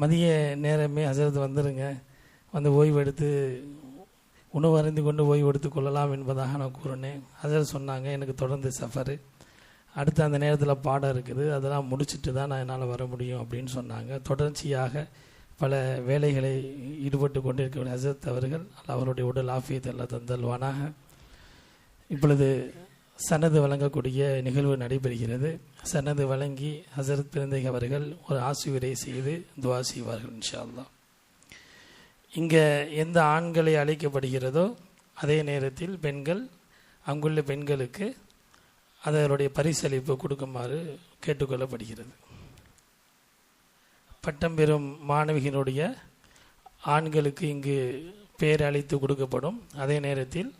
மதிய நேரமே ஹசரத் வந்துருங்க. வந்து ஓய்வு எடுத்து உணவு அறிந்து கொண்டு ஓய்வு எடுத்து கொள்ளலாம் என்பதாக நான் கூறினேன். ஹசரத் சொன்னாங்க எனக்கு தொடர்ந்து சஃபரு. அடுத்து அந்த நேரத்தில் பாடம் இருக்குது. அதெல்லாம் முடிச்சுட்டு தான் நான் என்னால் வர முடியும் அப்படின்னு சொன்னாங்க. தொடர்ச்சியாக பல வேலைகளை ஈடுபட்டு கொண்டிருக்கக்கூடிய ஹசரத் அவர்கள் அவருடைய உடல் ஆஃபியத் எல்லாம் தந்தல்வானாக. இப்பொழுது சனது வழங்கக்கூடிய நிகழ்வு நடைபெறுகிறது. சனது வழங்கி ஹசரத் பிறந்தை அவர்கள் ஒரு ஆசிரியரை செய்து துவா செய்வார்கள் இன்ஷா இங்கே எந்த ஆண்களை அழைக்கப்படுகிறதோ அதே நேரத்தில் பெண்கள் அங்குள்ள பெண்களுக்கு அதனுடைய பரிசளிப்பு கொடுக்குமாறு கேட்டுக்கொள்ளப்படுகிறது. பட்டம் பெறும் மாணவிகளுடைய ஆண்களுக்கு இங்கு பேர் அழைத்து கொடுக்கப்படும். அதே நேரத்தில்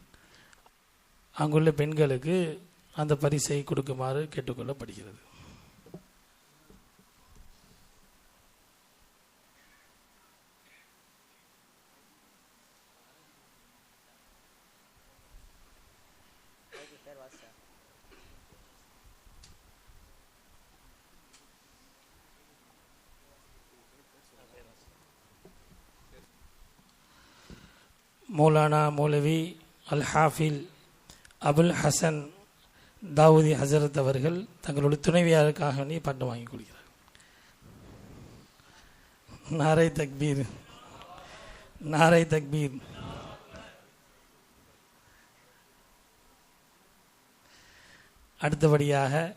அங்குள்ள பெண்களுக்கு அந்த பரிசை கொடுக்குமாறு கேட்டுக்கொள்ளப்படுகிறது. மௌலானா மௌலவி அல் ஹாஃபில் அபுல் ஹசன் தாவூதி ஹசரத் அவர்கள் தங்களுடைய துணைவியாருக்காக வேண்டி பாட்டு வாங்கி கொடுக்கிறார் நாரை தக்பீர். நாரை தக்பீர். அடுத்தபடியாக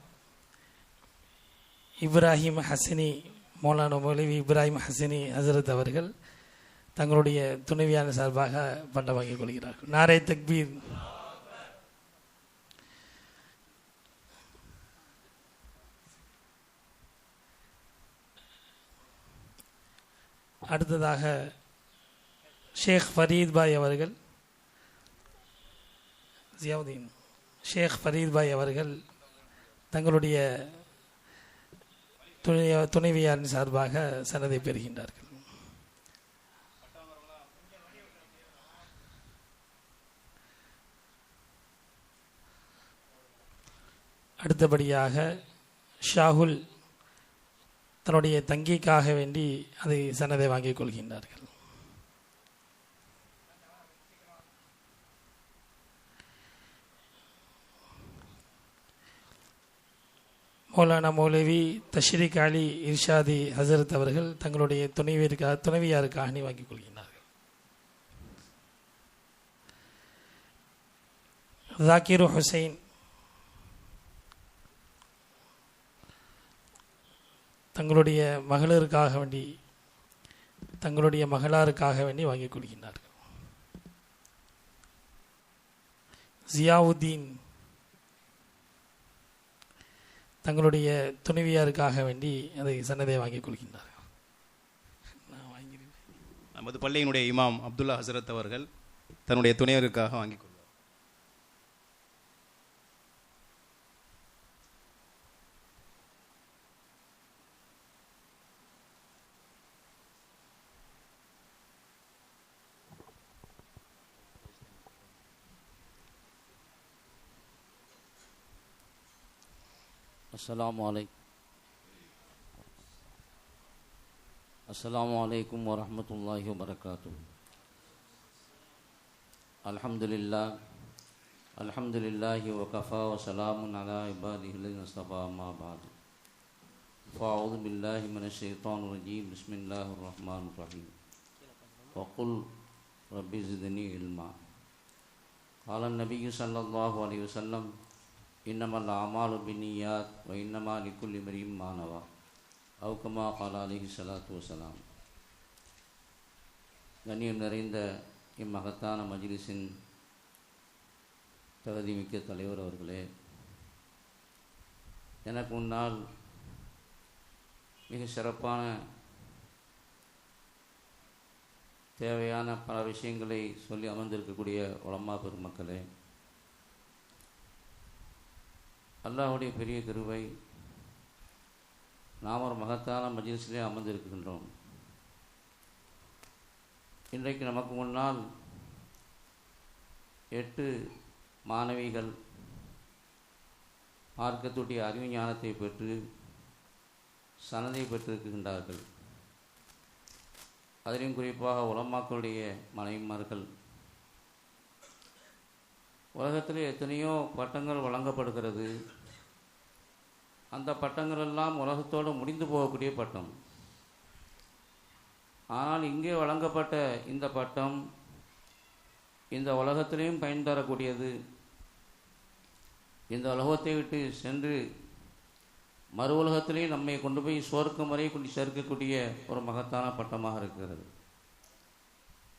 இப்ராஹிம் ஹசினி மௌலான மௌலவி இப்ராஹிம் ஹசினி ஹசரத் அவர்கள் தங்களுடைய துணைவியான சார்பாக பட்டம் வாங்கிக் கொள்கிறார்கள். நாரை தக்பீர். அடுத்ததாக ஷேக் ஃபரீத் பாய் அவர்கள் ஜியாவுதீன் ஷேக் ஃபரீத் பாய் அவர்கள் தங்களுடைய துணை துணைவியாரின் சார்பாக சன்னதை பெறுகின்றார்கள். அடுத்தபடியாக ஷாகுல் தன்னுடைய தங்கிக்காக வேண்டி அதை சன்னதை வாங்கிக் கொள்கின்றார்கள். மௌலானா மௌலவி தஷ்ரீக் அலி இர்ஷாதி ஹசரத் அவர்கள் தங்களுடைய துணைவியருக்காக துணைவியாருக்காக அணி வாங்கிக் கொள்கின்றார்கள். ஜாக்கிரு ஹுசைன் தங்களுடைய மகளிருக்காக வேண்டி தங்களுடைய மகளாருக்காக வேண்டி வாங்கிக் கொள்கின்றார்கள். ஜியாவுத்தீன் தங்களுடைய துணைவியாருக்காக வேண்டி அதை சன்னதை வாங்கிக் கொள்கின்றார்கள். நான் நமது பள்ளியினுடைய இமாம் அப்துல்லா ஹசரத் அவர்கள் தன்னுடைய துணைவருக்காக வாங்கிக் السلام علیکم۔ السلام علیکم ورحمۃ اللہ وبرکاتہ۔ الحمد للہ الحمد للہ وقفا وسلام ما بعد۔ فاعوذ باللہ من الشیطان الرجیم، بسم اللہ الرحمن الرحیم۔ وقل رب زدنی علما۔ قال النبی صلی اللہ علیہ وسلم إنما الأعمال بالنيات وإنما لكل امرئ ما نوى أو كما قال عليه الصلاة والسلام கண்ணியம் நிறைந்த இம்மகத்தான மஜ்லிஸின் தகுதிமிக்க தலைவர் அவர்களே எனக்கு முன்னால் மிக சிறப்பான தேவையான பல விஷயங்களை சொல்லி அமர்ந்திருக்கக்கூடிய உலமா பெருமக்களே அல்லாஹுடைய பெரிய கிருவை நாம் ஒரு மகத்தான மஜிலிஸிலே அமர்ந்திருக்கின்றோம். இன்றைக்கு நமக்கு முன்னால் எட்டு மாணவிகள் மார்க்கத்துடைய அறிவு ஞானத்தை பெற்று சனதை பெற்றிருக்கின்றார்கள். அதிலும் குறிப்பாக உலமாக்களுடைய மனைவிமார்கள் உலகத்தில் எத்தனையோ பட்டங்கள் வழங்கப்படுகிறது. அந்த பட்டங்கள் எல்லாம் உலகத்தோடு முடிந்து போகக்கூடிய பட்டம். ஆனால் இங்கே வழங்கப்பட்ட இந்த பட்டம் இந்த உலகத்திலையும் பயன் தரக்கூடியது. இந்த உலகத்தை விட்டு சென்று மறு உலகத்திலையும் நம்மை கொண்டு போய் சோர்க்கும் வரை கொண்டு சேர்க்கக்கூடிய ஒரு மகத்தான பட்டமாக இருக்கிறது.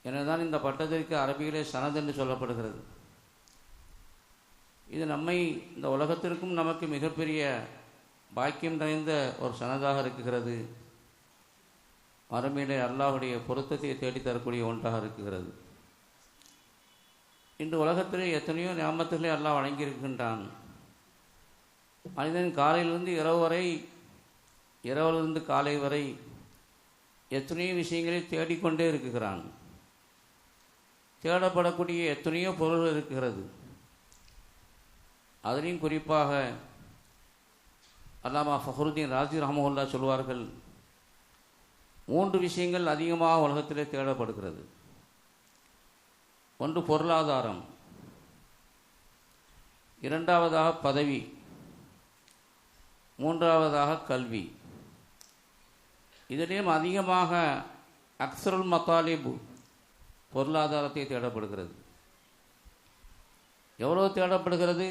எனதான் இந்த பட்டத்திற்கு அரபியிலே சனது என்று சொல்லப்படுகிறது. இது நம்மை இந்த உலகத்திற்கும் நமக்கு மிகப்பெரிய பாக்கியம் நிறைந்த ஒரு சனதாக இருக்கிறது. மறுமையிலே அல்லாஹுடைய பொருத்தத்தை தேடித்தரக்கூடிய ஒன்றாக இருக்கிறது. இன்று உலகத்திலே எத்தனையோ ஞாபகத்திலே அல்லாஹ் வழங்கியிருக்கின்றான். மனிதன் காலையிலிருந்து இரவு வரை இரவிலிருந்து காலை வரை எத்தனையோ விஷயங்களை தேடிக்கொண்டே இருக்கிறான். தேடப்படக்கூடிய எத்தனையோ பொருள்கள் இருக்கிறது. அதிலையும் குறிப்பாக அல்லாமா ஃபஹருதீன் ராஜி ரஹமுல்லா சொல்வார்கள் மூன்று விஷயங்கள் அதிகமாக உலகத்திலே தேடப்படுகிறது. ஒன்று பொருளாதாரம் இரண்டாவதாக பதவி மூன்றாவதாக கல்வி. இதிலேயும் அதிகமாக அக்சருல் மத்தாலிபு பொருளாதாரத்தை தேடப்படுகிறது. எவ்வளோ தேடப்படுகிறது?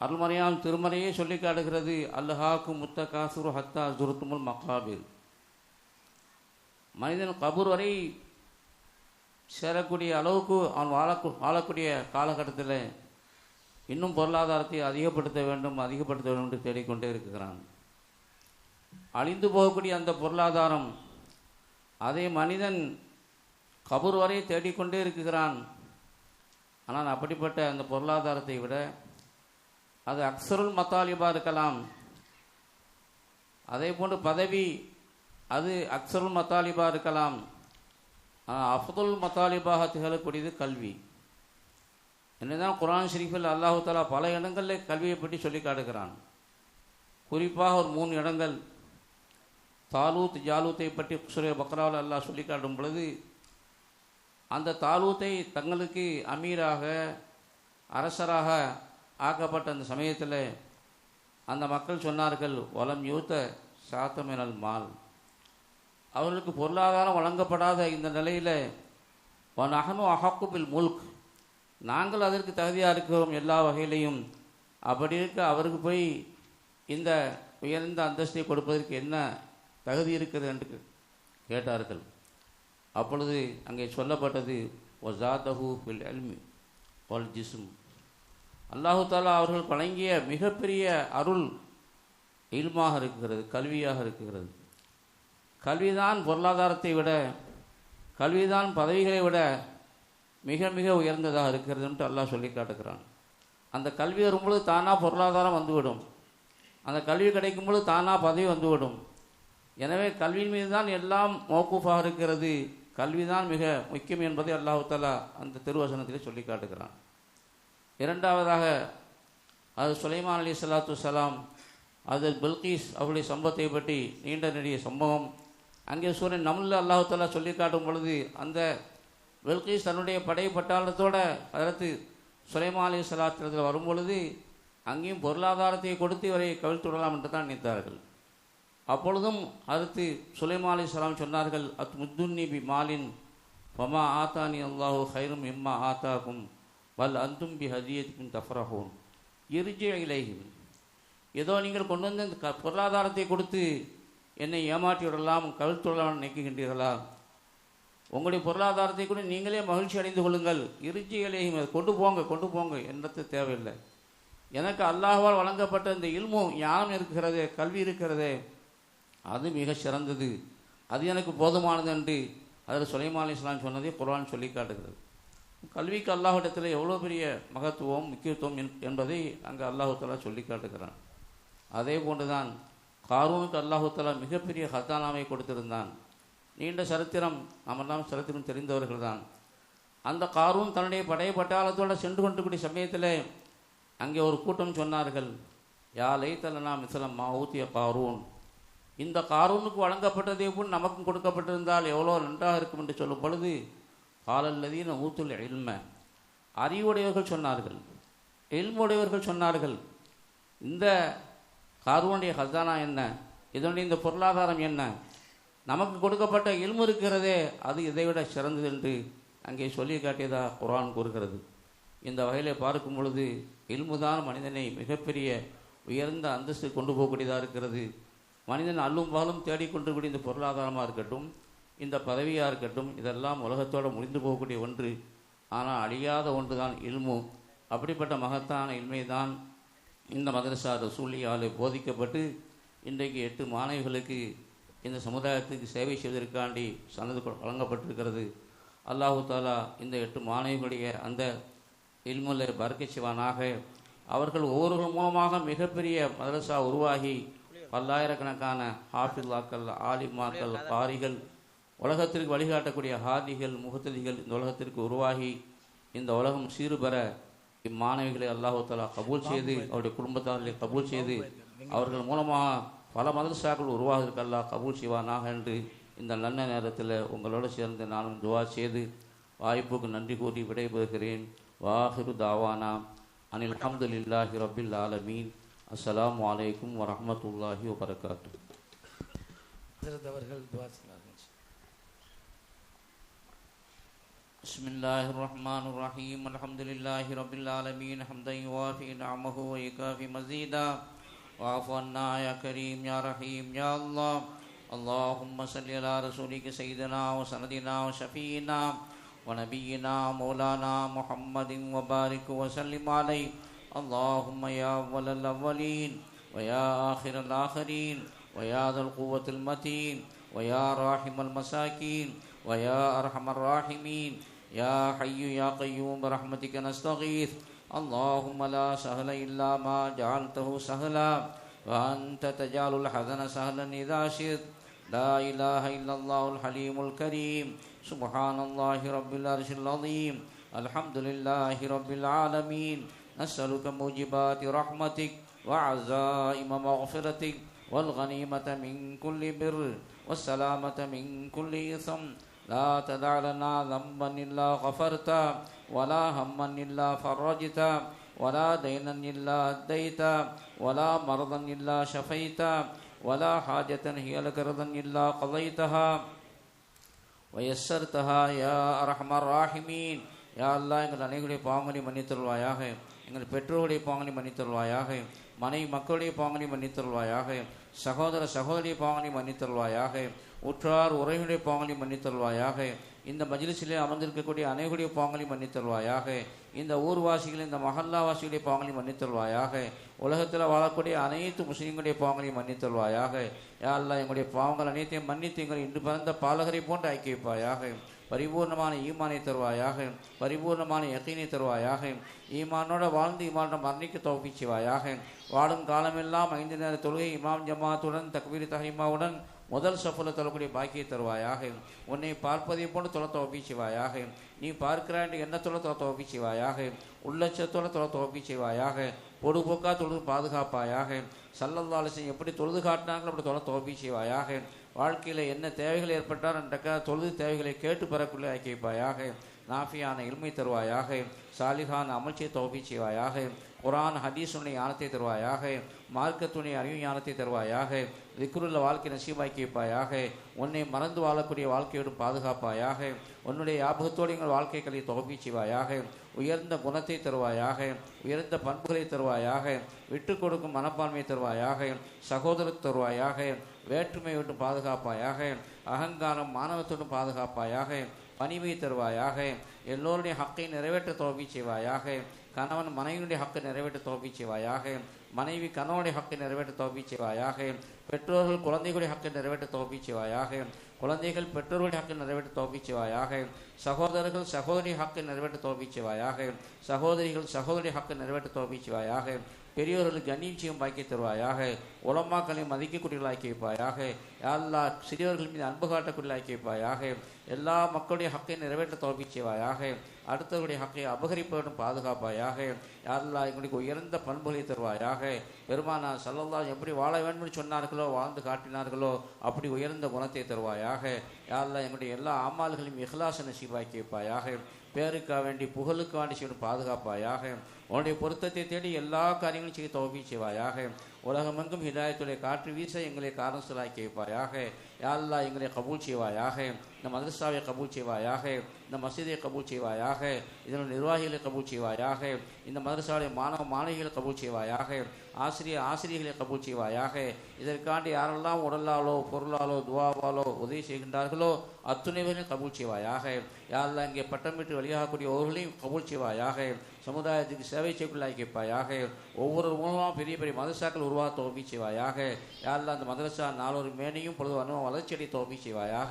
அருள்மறையாம் திருமறையே சொல்லி காட்டுகிறது அல்லஹாக்கு முத்த காசுரு ஹத்தா ஜுருத்துமுல் மக்காபிர் மனிதன் கபூர் வரை சேரக்கூடிய அளவுக்கு அவன் வாழக்கூ வாழக்கூடிய காலகட்டத்தில் இன்னும் பொருளாதாரத்தை அதிகப்படுத்த வேண்டும் அதிகப்படுத்த வேண்டும் என்று தேடிக்கொண்டே இருக்கிறான். அழிந்து போகக்கூடிய அந்த பொருளாதாரம் அதை மனிதன் கபூர் வரை தேடிக்கொண்டே இருக்கிறான். ஆனால் அப்படிப்பட்ட அந்த பொருளாதாரத்தை விட அது அக்சருல் மத்தாலிபா இருக்கலாம் அதே போன்று பதவி அது அக்சருல் மத்தாலிபா இருக்கலாம் ஆனால் அஃதுல் மத்தாலிபாக திகழக்கூடியது கல்வி. என்னதான் குரான் ஷெரீஃபில் அல்லாஹு தாலா பல இடங்களில் கல்வியை பற்றி சொல்லி காட்டுகிறான். குறிப்பாக ஒரு மூணு இடங்கள். தாலூத் ஜாலூத்தை பற்றி சுரே பக்ராவில் அல்லாஹ் சொல்லி காட்டும் பொழுது அந்த தாலூத்தை தங்களுக்கு அமீராக அரசராக ஆக்கப்பட்ட அந்த சமயத்தில் அந்த மக்கள் சொன்னார்கள் வலம் யூத்த சாத்தமினல் மால். அவர்களுக்கு பொருளாதாரம் வழங்கப்படாத இந்த நிலையில் ஒன் அகனு அஹக்குபில் முல்க். நாங்கள் அதற்கு தகுதியாக இருக்கிறோம் எல்லா வகையிலையும். அப்படி இருக்க அவருக்கு போய் இந்த உயர்ந்த அந்தஸ்தை கொடுப்பதற்கு என்ன தகுதி இருக்கிறது என்று கேட்டார்கள். அப்பொழுது அங்கே சொல்லப்பட்டது ஒசாதஹூ பில் அல்மி ஒல் ஜிஸ்ம். அல்லாஹு தாலா அவர்கள் வழங்கிய மிகப்பெரிய அருள் இல்மாக இருக்கிறது கல்வியாக இருக்கிறது. கல்விதான் பொருளாதாரத்தை விட கல்விதான் பதவிகளை விட மிக மிக உயர்ந்ததாக இருக்கிறதுன்ட்டு அல்லாஹ் சொல்லி காட்டுகிறான். அந்த கல்வி வரும்பொழுது தானாக பொருளாதாரம் வந்துவிடும். அந்த கல்வி கிடைக்கும்பொழுது தானாக பதவி வந்துவிடும். எனவே கல்வியின் மீது தான் எல்லாம் மோக்கூஃபாக இருக்கிறது. கல்விதான் மிக முக்கியம் என்பதை அல்லாஹு தாலா அந்த திருவசனத்திலே சொல்லி காட்டுகிறான். இரண்டாவதாக அது சுலைமான் அலி சலாத்து சலாம் அது பில்கீஸ் அவருடைய சம்பவத்தை பற்றி நீண்ட நெடிய சம்பவம். அங்கே சூரியன் நம்மளில் அல்லாஹாலா சொல்லி காட்டும் பொழுது அந்த பில்கீஸ் தன்னுடைய படை பட்டாளத்தோட அதற்கு சுலைமான் அலி சலாத்தில் வரும்பொழுது அங்கேயும் பொருளாதாரத்தை கொடுத்து இவரை கவிழ்த்து விடலாம் என்று தான் நினைத்தார்கள். அப்பொழுதும் அடுத்து சுலைமா அலி சலாம் சொன்னார்கள் அத் முத்துன்னி பி மாலின் பமா ஆத்தானி அல்லாஹு ஹைரும் இம்மா ஆத்தாக்கும். வல் அந்தும் பி ஹதியத்துக்கும் தஃப்ரஹூன். இருஜி இலைஹிம். ஏதோ நீங்கள் கொண்டு வந்து இந்த க- பொருளாதாரத்தை கொடுத்து என்னை ஏமாற்றி விடலாம் கவிழ்த்துடலாம் நினைக்கின்றீர்களா உங்களுடைய பொருளாதாரத்தை கூட நீங்களே மகிழ்ச்சி அடைந்து கொள்ளுங்கள். இருஜி இலைஹிம் அதை கொண்டு போங்க கொண்டு போங்க என்றது தேவையில்லை. எனக்கு அல்லாஹால் வழங்கப்பட்ட இந்த இல்மும் ஞானம் இருக்கிறது கல்வி இருக்கிறதே அது மிக சிறந்தது. அது எனக்கு போதுமானது என்று அதில் சுலைமான் இஸ்லாம் சொன்னதை குரான் சொல்லி காட்டுகிறது. கல்விக்கு அல்லாஹிடத்தில் எவ்வளோ பெரிய மகத்துவம் முக்கியத்துவம் என்- என்பதை அங்கே அல்லாஹு சொல்லி காட்டுகிறான். அதே போன்றுதான் காரூனுக்கு அல்லாஹு மிகப்பெரிய ஹத்தானாவை கொடுத்திருந்தான். நீண்ட சரித்திரம் நம்மெல்லாம் சரித்திரம் தெரிந்தவர்கள் தான் அந்த காரூன் தன்னுடைய படை பட்டாளத்தோடு சென்று கொண்டிருக்கூடிய சமயத்தில் அங்கே ஒரு கூட்டம் சொன்னார்கள் யா லைத்தலனா மிசலம் மா ஊத்திய காரூன். இந்த காரூனுக்கு வழங்கப்பட்டதே போல் நமக்கும் கொடுக்கப்பட்டிருந்தால் எவ்வளோ நன்றாக இருக்கும் என்று சொல்லும் பொழுது ஆலல்லதீன ஊத்துல் இல்ம அறிவுடையவர்கள் சொன்னார்கள். எல்முடையவர்கள் சொன்னார்கள். இந்த காரூனுடைய ஹசானா என்ன? இதனுடைய இந்த பொருளாதாரம் என்ன? நமக்கு கொடுக்கப்பட்ட இல்மு இருக்கிறதே அது இதைவிட சிறந்தது என்று அங்கே சொல்லி காட்டியதாக குரான் கூறுகிறது. இந்த வகையில் பார்க்கும் பொழுது இல்முதான் மனிதனை மிகப்பெரிய உயர்ந்த அந்தஸ்து கொண்டு போகக்கூடியதாக இருக்கிறது. மனிதன் அல்லும் பாலும் தேடிக்கொண்டிருக்கூடிய இந்த பொருளாதாரமாக இருக்கட்டும் இந்த பதவியாக இருக்கட்டும் இதெல்லாம் உலகத்தோடு முடிந்து போகக்கூடிய ஒன்று. ஆனால் அழியாத ஒன்று தான் இல்மு. அப்படிப்பட்ட மகத்தான இன்மை தான் இந்த மதரசா ரசூலியால் போதிக்கப்பட்டு இன்றைக்கு எட்டு மாணவிகளுக்கு இந்த சமுதாயத்துக்கு சேவை செய்வதற்காண்டி சனது கொ- வழங்கப்பட்டிருக்கிறது. அல்லாஹு தாலா இந்த எட்டு மாணவிகளுடைய அந்த இல்முல்லை பறக்கச் செய்வானாக. அவர்கள் ஒவ்வொருவர் மூலமாக மிகப்பெரிய மதரசா உருவாகி பல்லாயிரக்கணக்கான ஹாஃபில்லாக்கள் ஆலிமாக்கள் காரிகள் உலகத்திற்கு வழிகாட்டக்கூடிய ஹாதிகள் முகத்ததிகள் இந்த உலகத்திற்கு உருவாகி இந்த உலகம் சீறுபெற இம்மாணவிகளை அல்லாஹாலா கபூல் செய்து அவருடைய குடும்பத்தார்களை கபூல் செய்து அவர்கள் மூலமாக பல மதரசாக்கள் உருவாகிறதுக்கு அல்லாஹ் கபூல் செய்வானாக என்று இந்த நல்ல நேரத்தில் உங்களோடு சேர்ந்து நானும் துவா செய்து வாய்ப்புக்கு நன்றி கூறி விடைபெறுகிறேன். வாஹிரு தாவானா. அனில் அல்ஹம்துலில்லாஹி ரபில் ஆலமீன். அஸ்லாம் வலைக்கும் வரமத்துல்லாஹி வபரகாத்து அவர்கள் துவா بسم الله الرحمن الرحيم الحمد لله رب العالمين حمدا يوافي نعمه ويكافي مزيدا واعف عنا يا كريم يا رحيم يا الله اللهم صل على رسولك سيدنا وسندنا وشفينا ونبينا مولانا محمد وبارك وسلم عليه اللهم يا أول الأولين ويا آخر الآخرين ويا ذا القوة المتين ويا راحم المساكين ويا أرحم الراحمين يا حي يا قيوم برحمتك نستغيث. اللهم لا سهل إلا ما جعلته سهلا وأنت تجعل الحزن سهلا إذا شئت. لا إله إلا الله الحليم الكريم. سبحان الله رب العرش العظيم. الحمد لله رب العالمين. نسألك موجبات رحمتك وعزائم مغفرتك والغنيمة من كل بر والسلامة من كل إثم. لا تدع لنا ذنبا إلا غفرتا ولا هما إلا فرجتا ولا دينا إلا أديتا ولا مرضا إلا شفيتا ولا حاجة هي لك رضا إلا قضيتها ويسرتها يا أرحم الراحمين யா அல்லாஹ் எங்கள் அனைவருடைய பாவங்களை மன்னித்தருள்வாயாக எங்கள் பெற்றோருடைய பாவங்களை மன்னித்தருள்வாயாக மனைவி மக்களுடைய பாவங்களை மன்னித்தருள்வாயாக சகோதர சகோதரிய பாவங்களை மன்னித்தருள்வாயாக உற்றார் உறவினுடைய பாவங்களை மன்னித்தருள்வாயாக. இந்த மஜிலிசிலே அமர்ந்திருக்கக்கூடிய அனைவருடைய பாவங்களை மன்னித்தருள்வாயாக. இந்த ஊர்வாசிகள் இந்த மஹல்லாவாசிகளுடைய பாவங்களை மன்னித்தருள்வாயாக. உலகத்தில் வாழக்கூடிய அனைத்து முஸ்லீம்களுடைய பாவங்களையும் மன்னித்தருள்வாயாக. யாரெல்லாம் எங்களுடைய பாவங்கள் அனைத்தையும் மன்னித்து எங்களை இன்று பிறந்த பாலகரை போன்று ஆக்கி வைப்பாயாக. பரிபூர்ணமான ஈமானை தருவாயாக பரிபூர்ணமான யக்கீனை தருவாயாக ஈமானோட வாழ்ந்து ஈமானோட மரணிக்க தௌஃபி செய்வாயாக வாழும் காலமெல்லாம் ஐந்து நேர தொழுகை இமாம் ஜமாத்துடன் தக்பீர் தஹிமாவுடன் முதல் சஃபல தொழக்கூடிய பாக்கியை தருவாயாக உன்னை பார்ப்பதை போன்று தொலை தௌஃபி செய்வாயாக நீ பார்க்கிறாய் என்ன தொலை தொலை தௌஃபி செய்வாயாக உள்ளட்சத்தோட தொலை தௌஃபி செய்வாயாக பொடுபோக்கா தொழுது பாதுகாப்பாயாக சல்லல்லாலசன் எப்படி தொழுது காட்டினாங்களோ அப்படி தொலை தௌஃபி செய்வாயாக வாழ்க்கையில் என்ன தேவைகள் ஏற்பட்டால் என்றக்கா தொழுது தேவைகளை கேட்டு பெறக்குள்ளே ஆக்கிப்பாயாக நாஃபியான இல்மை தருவாயாக. சாலிஹான் அமல்ச்சியை தௌபி செய்வாயாக. குரான் ஹதீஸுடைய ஞானத்தை தருவாயாக. மார்க்கத்துடைய அறிவு ஞானத்தை தருவாயாக திக்ருள்ள வாழ்க்கை நசீபாக்கி வைப்பாயாக உன்னை மறந்து வாழக்கூடிய வாழ்க்கையோடு பாதுகாப்பாயாக உன்னுடைய ஞாபகத்தோடு எங்கள் வாழ்க்கைகளை தொகுப்பி செய்வாயாக உயர்ந்த குணத்தை தருவாயாக உயர்ந்த பண்புகளை தருவாயாக விட்டு கொடுக்கும் மனப்பான்மை தருவாயாக சகோதரத் தருவாயாக வேற்றுமை விட்டு பாதுகாப்பாயாக அகங்காரம் மாணவத்தோடும் பாதுகாப்பாயாக பணிவை தருவாயாக எல்லோருடைய ஹக்கை நிறைவேற்ற தோல்வி செய்வாயாக கணவன் மனைவியுடைய ஹக்கை நிறைவேற்ற தோல்வி செய்வாயாக மனைவி கணவனுடைய ஹக்கை நிறைவேற்ற தோல்வி செய்வாயாக. பெற்றோர்கள் குழந்தைகளுடைய ஹக்கை நிறைவேற்ற தோல்வி செய்வாயாக. குழந்தைகள் பெற்றோர்களுடைய ஹக்கை நிறைவேற்ற தோல்வி செய்வாயாக. சகோதரர்கள் சகோதரி ஹக்கை நிறைவேற்ற தோல்வி செய்வாயாக. சகோதரிகள் சகோதரி ஹக்கை நிறைவேற்ற தோல்வி செய்வாயாக. பெரியோர்களுக்கு கண்ணியம் செய்யும் பாக்கி தருவாயாக உலமாக்களை மதிக்கக்கூடியவர்களாக்கி வைப்பாயாக எல்லா சிறியவர்கள் மீது அன்பு காட்டக்கூடியவர்களாக்கி வைப்பாயாக எல்லா மக்களுடைய ஹக்கை நிறைவேற்ற தோல்வி செய்வாயாக அடுத்தவருடைய ஹக்கை அபகரிப்பவரும் பாதுகாப்பாயாக யாழ்லா எங்களுக்கு உயர்ந்த பண்புகளை தருவாயாக பெருமானா சல்லல்லா எப்படி வாழ வேண்டும் என்று சொன்னார்களோ வாழ்ந்து காட்டினார்களோ அப்படி உயர்ந்த குணத்தை தருவாயாக யாழ்லா எங்களுடைய எல்லா அம்மாள்களையும் இஹ்லாச நசீபாக்கி வைப்பாயாக பேருக்காக வேண்டி புகழுக்கு வேண்டி செய்யணும் பாதுகாப்பாயாக உன்னுடைய பொருத்தத்தை தேடி எல்லா காரியங்களும் செய்ய தோல்வி செய்வாயாக. உலகமெங்கும் ஹிதாயத்துடைய காற்று வீச எங்களை காரணம் சொல்லாக்கி வைப்பாயாக யாழ்லா எங்களை கபூல் செய்வாயாக. இந்த மதரசாவை கபூல் செய்வாயாக. இந்த மசீதை கபூல் செய்வாயாக. இதனுடைய நிர்வாகிகளை கபூல் செய்வாயாக. இந்த மதரசாவுடைய மாணவ மாணவிகளை கபூல் செய்வாயாக. ஆசிரியர் ஆசிரியர்களை கபூல் செய்வாயாக. இதற்காண்டி யாரெல்லாம் உடலாலோ பொருளாலோ துவாவாலோ உதவி செய்கின்றார்களோ அத்துணைவர்களையும் கபூல் செய்வாயாக. யாரெல்லாம் இங்கே பட்டம் பெற்று வழியாகக்கூடிய ஒவ்வொருகளையும் கபூல் செய்வாயாக. சமுதாயத்துக்கு சேவை செய்யக்குள்ளாக்கிப்பாயாக ஒவ்வொரு மூலமாக பெரிய பெரிய மதரசாக்கள் உருவாக தோல்வி செய்வாயாக. யாரெல்லாம் அந்த மதரசா நாலொரு மேனையும் பொழுது அனுபவம் வளர்ச்சியடை தோல்வி செய்வாயாக.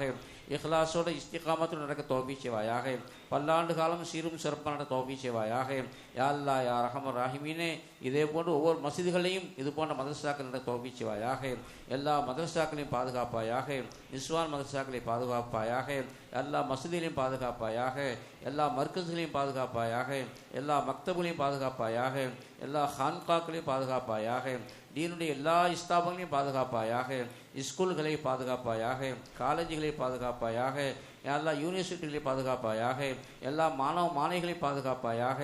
இஹ்லாஸோட இஸ்திகாமத்தில் நடக்க தோல்வி செய்வாயாக. பல்லாண்டு காலம் சீரும் சிறப்பாக நடக்க தோல்வி செய்வாயாக. யாழ்லா யா ரஹமர் ராஹிமீனே இதே போன்று ஒவ்வொரு மசிதிகளையும் இது போன்ற மதரசாக்கள் நடக்க தோல்வி செய்வாயாக. எல்லா மதரசாக்களையும் பாதுகாப்பாயாக. நிஸ்வான் மதரசாக்களை பாதுகாப்பாயாக. எல்லா மசூதிகளையும் பாதுகாப்பாயாக. எல்லா மர்க்கஸ்களையும் பாதுகாப்பாயாக. எல்லா மக்தபுகளையும் பாதுகாப்பாயாக. எல்லா ஹான்காக்களையும் பாதுகாப்பாயாக. தீனுடைய எல்லா ஸ்தாபங்களையும் பாதுகாப்பாயாக ஸ்கூல்களை பாதுகாப்பாயாக காலேஜுகளை பாதுகாப்பாயாக எல்லா யூனிவர்சிட்டிகளை பாதுகாப்பாயாக எல்லா மாணவ மாணவிகளை பாதுகாப்பாயாக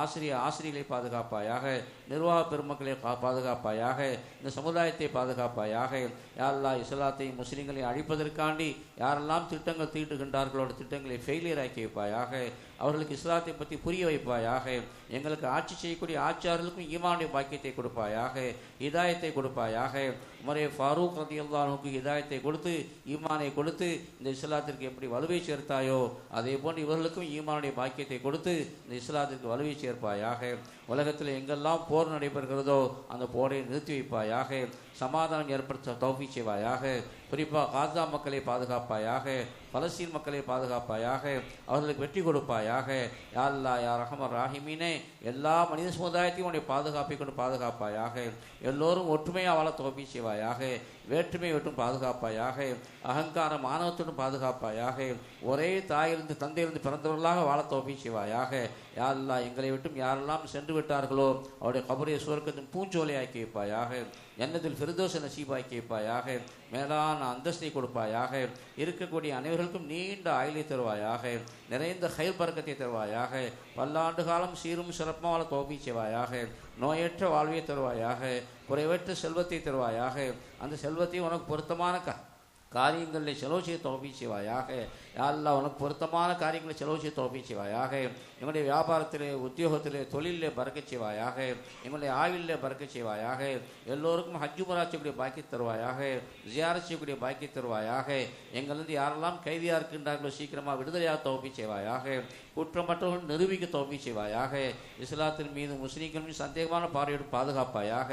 ஆசிரியர் ஆசிரியர்களை பாதுகாப்பாயாக நிர்வாக பெருமக்களை பாதுகாப்பாயாக இந்த சமுதாயத்தை பாதுகாப்பாயாக யாரெல்லாம் இஸ்லாத்தையும் முஸ்லீம்களையும் அழிப்பதற்காண்டி யாரெல்லாம் திட்டங்கள் தீட்டுகின்றார்களோட திட்டங்களை ஃபெயிலியர் ஆக்கி வைப்பாயாக அவர்களுக்கு இஸ்லாத்தை பற்றி புரிய வைப்பாயாக எங்களுக்கு ஆட்சி செய்யக்கூடிய ஆட்சியாளர்களுக்கும் ஈமானுடைய பாக்கியத்தை கொடுப்பாயாக இதாயத்தை கொடுப்பாயாக. உமரே ஃபாரூக் ரதியல்லானுக்கு இதாயத்தை கொடுத்து ஈமானை கொடுத்து இந்த இஸ்லாத்திற்கு எப்படி வலுவை சேர்த்தாயோ அதே போன்று இவர்களுக்கும் ஈமானுடைய பாக்கியத்தை கொடுத்து இந்த இஸ்லாத்திற்கு வலுவை சேர்ப்பாயாக. உலகத்தில் எங்கெல்லாம் போர் நடைபெறுகிறதோ அந்த போரை நிறுத்தி வைப்பாயாக சமாதானம் ஏற்படுத்த தௌஃபி செய்வாயாக குறிப்பாக காசா மக்களை பாதுகாப்பாயாக பலஸ்தீன் மக்களை பாதுகாப்பாயாக அவர்களுக்கு வெற்றி கொடுப்பாயாக யா யார் யா ரஹமர் ராஹிமீனே எல்லா மனித சமுதாயத்தையும் உன்னை பாதுகாப்பை கொண்டு பாதுகாப்பாயாக எல்லோரும் ஒற்றுமையாக வாழ தோப்பி செய்வாயாக வேற்றுமை விட்டும் பாதுகாப்பாயாக அகங்காரம் மாணவத்துடன் பாதுகாப்பாயாக ஒரே தாயிலிருந்து தந்தையிலிருந்து பிறந்தவர்களாக வாழ தோப்பி செய்வாயாக யாரெல்லாம் எங்களை விட்டும் யாரெல்லாம் சென்று விட்டார்களோ அவருடைய கபரிய சுவர்க்கத்தின் பூஞ்சோலையாக்கி வைப்பாயாக எண்ணத்தில் பிரதோஷ நசீபாக்கி வைப்பாயாக மேலான அந்தஸ்தை கொடுப்பாயாக இருக்கக்கூடிய அனைவர்களுக்கும் நீண்ட ஆயுளை தருவாயாக நிறைந்த ஹைர் பறக்கத்தை தருவாயாக பல்லாண்டு காலம் சீரும் சிறப்பான தோப்பி செய்வாயாக நோயற்ற வாழ்வை தருவாயாக குறைவற்ற செல்வத்தை தருவாயாக அந்த செல்வத்தை உனக்கு பொருத்தமான க காரியங்களில் செலவு செய்ய தோப்பி செய்வாயாக யாரெல்லாம் உனக்கு பொருத்தமான காரியங்களை செலவு செய்து தோப்பி எங்களுடைய வியாபாரத்திலே உத்தியோகத்திலே தொழிலே பறக்க செய்வாயாக எங்களுடைய ஆயுளிலே பறக்க செய்வாயாக எல்லோருக்கும் ஹஜ்ஜு மரா செய்யக்கூடிய பாக்கி தருவாயாக ஜியார செய்யக்கூடிய பாக்கி தருவாயாக எங்களிருந்து யாரெல்லாம் கைதியாக இருக்கின்றார்களோ சீக்கிரமாக விடுதலையாக தொகுப்பி செய்வாயாக குற்றமற்றவர்கள் நிரூபிக்க தொகுப்பி செய்வாயாக இஸ்லாத்தின் மீது முஸ்லீம்கள் சந்தேகமான பார்வையோடு பாதுகாப்பாயாக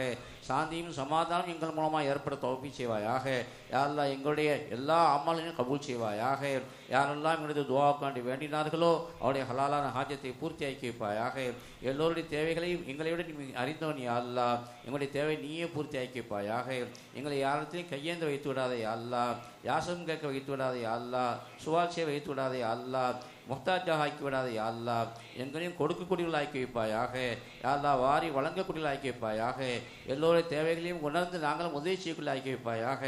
சாந்தியும் சமாதானம் எங்கள் மூலமாக ஏற்பட தொகுப்பி செய்வாயாக யாரெல்லாம் எங்களுடைய எல்லா அமலையும் கபூல் செய்வாயாக யாரெல்லாம் எங்களது துவாக்காண்டி வேண்டினார்களோ அவருடைய ஹலாலான ஹாஜத்தை பூர்த்தியாக்கி வைப்பாயாக எல்லோருடைய தேவைகளையும் எங்களை விட நீ அறிந்தவன் அல்லா எங்களுடைய தேவை நீயே பூர்த்தியாக்கி வைப்பாயாக எங்களை யாரிடத்திலையும் கையேந்து வைத்து விடாதே அல்லா யாசம் கேட்க வைத்து விடாதே அல்லா அல்லாஹ் சுவாட்சியை வைத்து விடாதே அல்லா அல்லாஹ் முக்தாஜாக ஆக்கி விடாதே அல்லா எங்களையும் கொடுக்கக்கூடியவர்களாக்கி வைப்பாயாக யா வாரி வழங்கக்கூடியவர்களாக்கி வைப்பாயாக எல்லோருடைய தேவைகளையும் உணர்ந்து நாங்களும் உதவி செய்யக்கூடிய ஆக்கி வைப்பாயாக.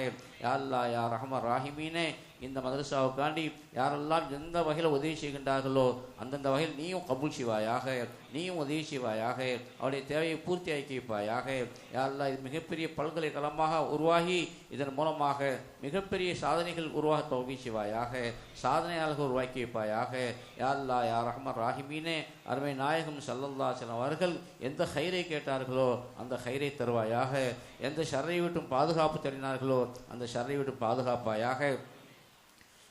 யாழ்லா யார் யா ரஹமர் ராஹிமீனே இந்த மதரசாவுக்காண்டி யாரெல்லாம் எந்த வகையில் உதவி செய்கின்றார்களோ அந்தந்த வகையில் நீயும் கபூல் செய்வாயாக நீயும் உதவி செய்வாயாக அவருடைய தேவையை பூர்த்தி ஆக்கி வைப்பாயாக. யாரெல்லாம் இது மிகப்பெரிய பல்கலைக்கழகமாக உருவாகி இதன் மூலமாக மிகப்பெரிய சாதனைகள் உருவாக தோல்வி செய்வாயாக சாதனையாளர்கள் உருவாக்கி வைப்பாயாக. யாழ்லா யார் ரஹ்மர் ராஹிமீனே அருமை நாயகம் சல்லல்லா செல்லம் அவர்கள் எந்த ஹைரை கேட்டார்களோ அந்த ஹைரை தருவாயாக. எந்த ஷர்ரை விட்டும் பாதுகாப்பு தருவினார்களோ அந்த ஷர்ரை விட்டும் பாதுகாப்பாயாக.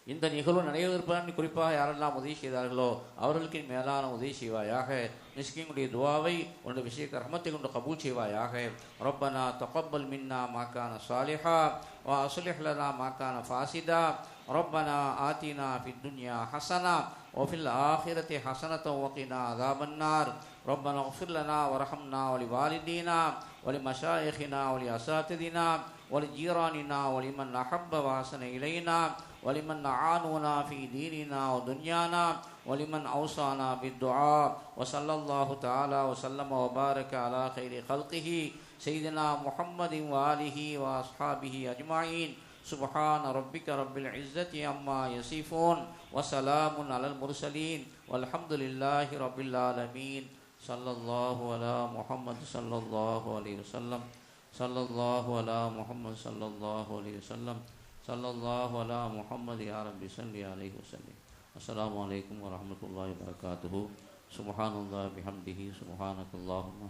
இந்த நிகழ்வு நடைபெறுப்பதன் குறிப்பாக யாரெல்லாம் உதவி செய்தார்களோ அவர்களுக்கு மேலான உதவி செய்வாயாக மிஸ்கினுடைய துவாவை உன்னுடைய விஷயத்தை ரஹமத்தை கொண்டு கபூல் செய்வாயாக ரப்பனா தகப்பல் மின்னா மாக்கான சாலிஹா வா அசுலிஹ் லனா மாக்கான ஃபாசிதா ربنا آتنا في الدنيا حسنة وفي الآخرة حسنة وقنا عذاب النار ربنا اغفر لنا وارحمنا ولوالدينا ولمشايخنا ولأساتذتنا ولجيراننا ولمن أحب وحسن إلينا ولمن أعانونا في ديننا ودنيانا ولمن أوصانا بالدعاء. وصلى الله تعالى وسلم وبارك على خير خلقه سيدنا محمد وآله وأصحابه أجمعين. سبحان ربك رب العزة عما يصفون وسلام على المرسلين والحمد لله رب العالمين. صلى الله على محمد صلى الله عليه وسلم. صلى الله على محمد صلى الله عليه وسلم. صلى الله على محمد يا رب صل عليه وسلم. السلام عليكم ورحمة الله وبركاته. سبحان الله بحمده سبحانك اللهم